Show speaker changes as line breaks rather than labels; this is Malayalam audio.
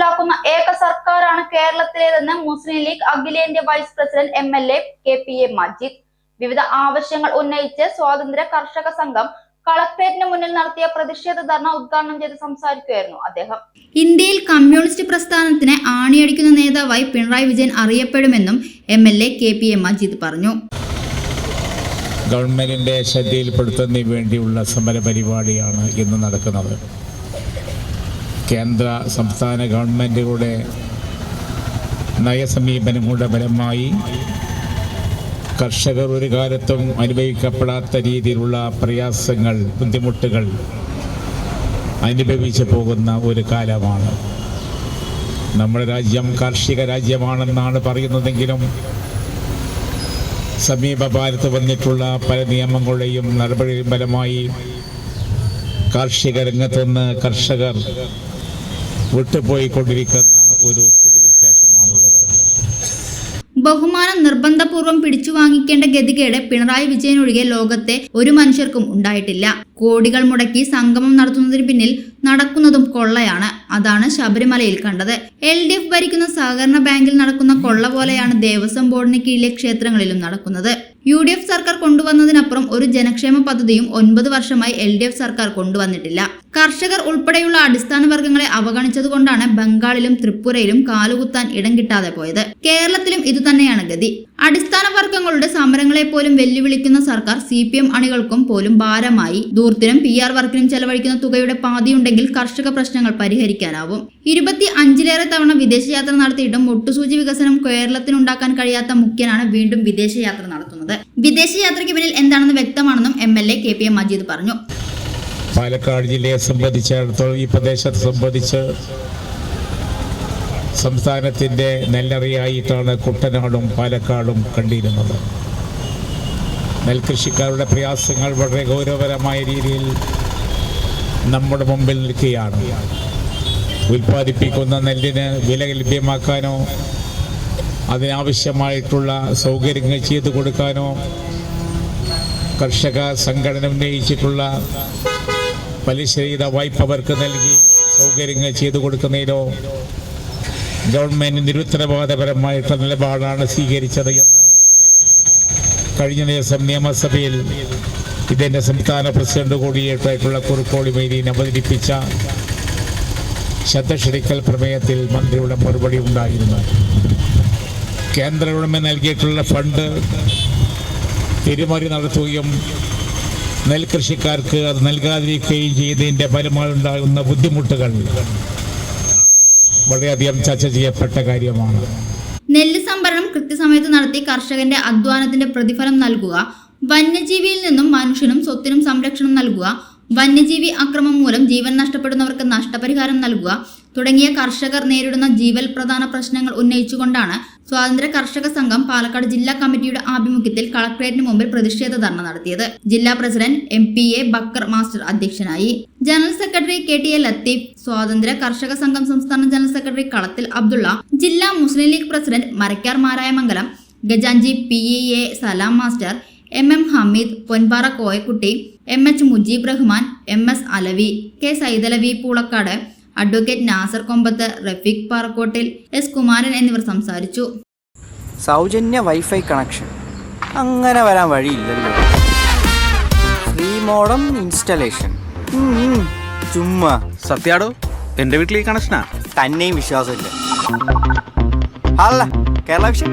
നടപ്പിലാക്കുന്ന ഏക സർക്കാരാണ് കേരളത്തിലേതെന്ന് മുസ്ലിം ലീഗ് അഖിലേന്ത്യാ vice president M L A K P A Majeed. വിവിധ ആവശ്യങ്ങൾ ഉന്നയിച്ച് സ്വാതന്ത്ര്യ കർഷക സംഘം കളക്ടറേറ്റിന് മുന്നിൽ നടത്തിയ പ്രതിഷേധ ധർണ ഉദ്ഘാടനം ചെയ്ത് സംസാരിക്കുകയായിരുന്നു അദ്ദേഹം. ഇന്ത്യയിൽ കമ്മ്യൂണിസ്റ്റ് പ്രസ്ഥാനത്തിന് ആണിയടിക്കുന്ന നേതാവായി Pinarayi Vijayan അറിയപ്പെടുമെന്നും M L A K P A Majeed പറഞ്ഞു.
ഗവൺമെന്റിന്റെ ശ്രദ്ധയിൽപ്പെടുത്തുന്നതിന് വേണ്ടിയുള്ള സമരപരിപാടിയാണ് ഇന്ന് നടക്കുന്നത്. കേന്ദ്ര സംസ്ഥാന ഗവൺമെന്റുകളുടെ നയസമീപനങ്ങളുടെ ഫലമായി കർഷകർ ഒരു കാലത്തും അനുഭവിക്കപ്പെടാത്ത രീതിയിലുള്ള പ്രയാസങ്ങൾ ബുദ്ധിമുട്ടുകൾ അനുഭവിച്ചു പോകുന്ന ഒരു കാലമാണ്. നമ്മുടെ രാജ്യം കാർഷിക രാജ്യമാണെന്നാണ് പറയുന്നതെങ്കിലും സമീപ ഭാരത്ത് വന്നിട്ടുള്ള പല നിയമങ്ങളുടെയും നടപടിയും ഫലമായി കാർഷിക രംഗത്തുനിന്ന് കർഷകർ വിട്ടുപോയിക്കൊണ്ടിരിക്കുന്ന ഒരു സ്ഥിതിവിശേഷമാണുള്ളത്.
ബഹുമാനം നിർബന്ധപൂർവം പിടിച്ചു വാങ്ങിക്കേണ്ട ഗതികേട് പിണറായി വിജയൻ ഒഴികെ ലോകത്തെ ഒരു മനുഷ്യർക്കും ഉണ്ടായിട്ടില്ല. കോടികൾ മുടക്കി സംഗമം നടത്തുന്നതിന് പിന്നിൽ നടക്കുന്നതും കൊള്ളയാണ്. അതാണ് ശബരിമലയിൽ കണ്ടത്. എൽ ഡി എഫ് ഭരിക്കുന്ന സഹകരണ ബാങ്കിൽ നടക്കുന്ന കൊള്ള പോലെയാണ് ദേവസ്വം ബോർഡിന് കീഴിലെ ക്ഷേത്രങ്ങളിലും നടക്കുന്നത്. യു ഡി എഫ് സർക്കാർ കൊണ്ടുവന്നതിനപ്പുറം ഒരു ജനക്ഷേമ പദ്ധതിയും ഒൻപത് വർഷമായി എൽ ഡി എഫ് സർക്കാർ കൊണ്ടുവന്നിട്ടില്ല. കർഷകർ ഉൾപ്പെടെയുള്ള അടിസ്ഥാന വർഗങ്ങളെ അവഗണിച്ചതുകൊണ്ടാണ് ബംഗാളിലും ത്രിപുരയിലും കാലുകുത്താൻ ഇടം കിട്ടാതെ പോയത്. കേരളത്തിലും ഇതുതന്നെയാണ് ഗതി. അടിസ്ഥാന വർഗങ്ങളുടെ സമരങ്ങളെ പോലും വെല്ലുവിളിക്കുന്ന സർക്കാർ സി പി എം അണികൾക്കും പോലും ഭാരമായി. ദൂർത്തിനും പി ആർ വർക്കിനും ചെലവഴിക്കുന്ന തുകയുടെ പാതിയുണ്ടെങ്കിൽ കർഷക പ്രശ്നങ്ങൾ പരിഹരിക്കാനാവും. ഇരുപത്തി അഞ്ചിലേറെ തവണ വിദേശയാത്ര നടത്തിയിട്ടും മുട്ടുസൂചി വികസനം കേരളത്തിനുണ്ടാക്കാൻ കഴിയാത്ത മുഖ്യനാണ് വീണ്ടും വിദേശയാത്ര നടത്തുന്നത്. വിദേശയാത്രയ്ക്ക് പിന്നിൽ എന്താണെന്ന് വ്യക്തമാണെന്നും M L A K P M Majeed പറഞ്ഞു.
പാലക്കാട് ജില്ലയെ സംബന്ധിച്ചിടത്തോളം ഈ പ്രദേശത്തെ സംബന്ധിച്ച് സംസ്ഥാനത്തിന്റെ നെല്ലറിയായിട്ടാണ് കുട്ടനാടും പാലക്കാടും കണ്ടിരുന്നത്. നെൽകൃഷിക്കാരുടെ പ്രയാസങ്ങൾ വളരെ ഗൗരവപരമായ രീതിയിൽ നമ്മുടെ മുമ്പിൽ നിൽക്കുകയാണ്. ഉൽപ്പാദിപ്പിക്കുന്ന നെല്ലിന് വില ലഭ്യമാക്കാനോ അതിനാവശ്യമായിട്ടുള്ള സൗകര്യങ്ങൾ ചെയ്തു കൊടുക്കാനോ കർഷക സംഘടന ഉന്നയിച്ചിട്ടുള്ള പലിശരഹിത വായ്പ അവർക്ക് നൽകി സൗകര്യങ്ങൾ ചെയ്തു കൊടുക്കുന്നതിനോ ഗവൺമെന്റ് നിരുത്തരവാദപരമായിട്ടുള്ള നിലപാടാണ് സ്വീകരിച്ചത് എന്ന് കഴിഞ്ഞ ദിവസം നിയമസഭയിൽ ഇതിന്റെ സംസ്ഥാന പ്രസിഡന്റ് കൂടിയായിട്ടുള്ള കുറുക്കോളി മേരി അവതരിപ്പിച്ച ശബ്ദക്ഷണിക്കൽ ക്ഷണിക്കൽ പ്രമേയത്തിൽ മന്ത്രിയുടെ മറുപടി ഉണ്ടായിരുന്നു. കേന്ദ്ര ഗവൺമെന്റ് നൽകിയിട്ടുള്ള ഫണ്ട് തിരിമറി നടത്തുകയും നെൽകൃഷിക്കാർക്ക് അത് നൽകാതിരിക്കുകയും ചെയ്തതിന്റെ ഫലമായുണ്ടാകുന്ന ബുദ്ധിമുട്ടുകൾ വളരെയധികം ചർച്ച ചെയ്യപ്പെട്ട കാര്യമാണ്.
നെല്ല് സംഭരണം കൃത്യസമയത്ത് നടത്തി കർഷകന്റെ അധ്വാനത്തിന്റെ പ്രതിഫലം നൽകുക വന്യജീവിയിൽ നിന്നും മനുഷ്യനും സ്വത്തിനും സംരക്ഷണം നൽകുക വന്യജീവി അക്രമം മൂലം ജീവൻ നഷ്ടപ്പെടുന്നവർക്ക് നഷ്ടപരിഹാരം നൽകുക തുടങ്ങിയ കർഷകർ നേരിടുന്ന ജീവൽ പ്രധാന പ്രശ്നങ്ങൾ ഉന്നയിച്ചുകൊണ്ടാണ് സ്വാതന്ത്ര്യ കർഷക സംഘം പാലക്കാട് ജില്ലാ കമ്മിറ്റിയുടെ ആഭിമുഖ്യത്തിൽ കളക്ടറേറ്റിന് മുമ്പിൽ പ്രതിഷേധ ധർണ നടത്തിയത്. ജില്ലാ president M P A Bakkar master അധ്യക്ഷനായി. General secretary K T A Latheef സ്വാതന്ത്ര്യ കർഷക സംഘം സംസ്ഥാന ജനറൽ സെക്രട്ടറി കളത്തിൽ അബ്ദുള്ള ജില്ലാ Muslim League president Marakkar Marayamangalam ഗജാഞ്ചി P A Salam master M M Hameed Ponpara Koyakutty M H Mujeeb Rahman M S Alavi K Saithalavi Poolakkad advocate Nasar Kombath Rafeeq Parakkottil S Kumaran എന്നിവർ സംസാരിച്ചു.
സൗജന്യ വൈഫൈ കണക്ഷൻ. അങ്ങനെ വരാൻ വഴിയില്ലല്ലോ. Free modem installation. ചുമ്മാ.
സത്യാടോ എന്റെ വീട്ടിൽ ഈ കണക്ഷനാ?
തന്നെയും വിശ്വാസമില്ല. അല്ല കേരള വിഷൻ.